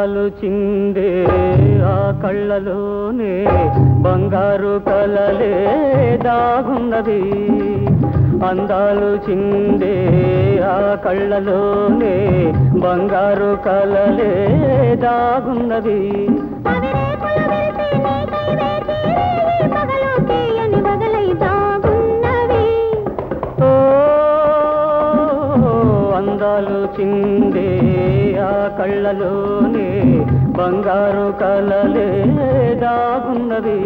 కాలు చిందే ఆ కళ్ళలోనే బంగారు కలలే దాగున్నది అందాలు చిందే ఆ కళ్ళలోనే బంగారు కలలే దాగున్నది ఆలోచిందే చిందే ఆ కళ్ళలోనే బంగారు కలలే దాగున్నది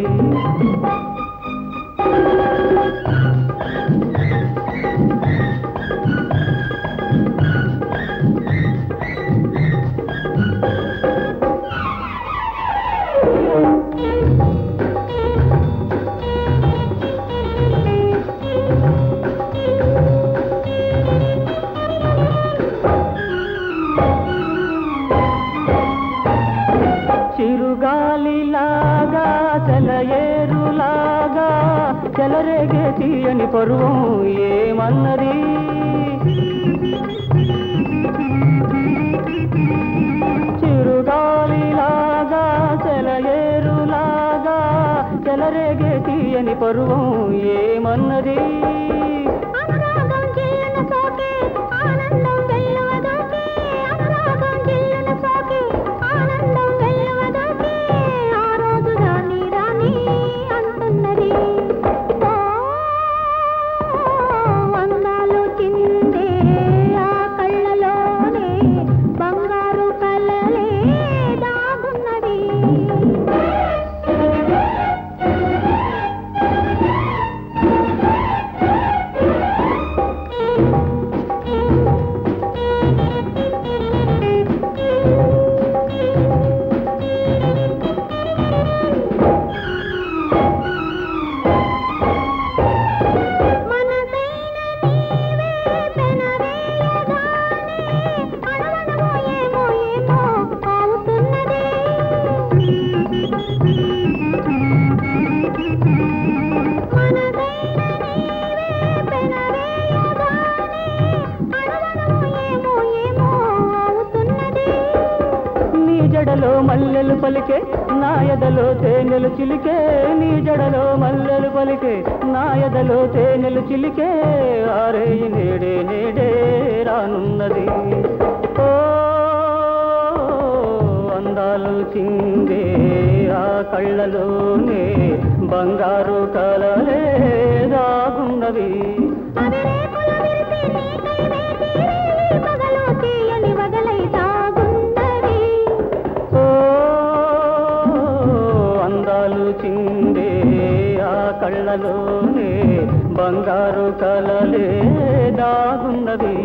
తెల ఏరులాగా చెలరేగే తీయని పరువం ఏమన్నది? చిరుగాలిలాగా చెల ఏరులాగా చెలరేగే తీయని పరువం ఏమన్నది? జడలో మల్లెలు పలికే నాయదలో తేనెలు చిలికే నీ జడలో మల్లెలు పలికే నాయదలో తేనెలు చిలికే ఆరే నేడే నేడే రానున్నది. ఓ అందాలు చిందే ఆ కళ్ళలోనే బంగారు కలలే దాగున్నది కళ్ళలోనే బంగారు కలలే దాగున్నది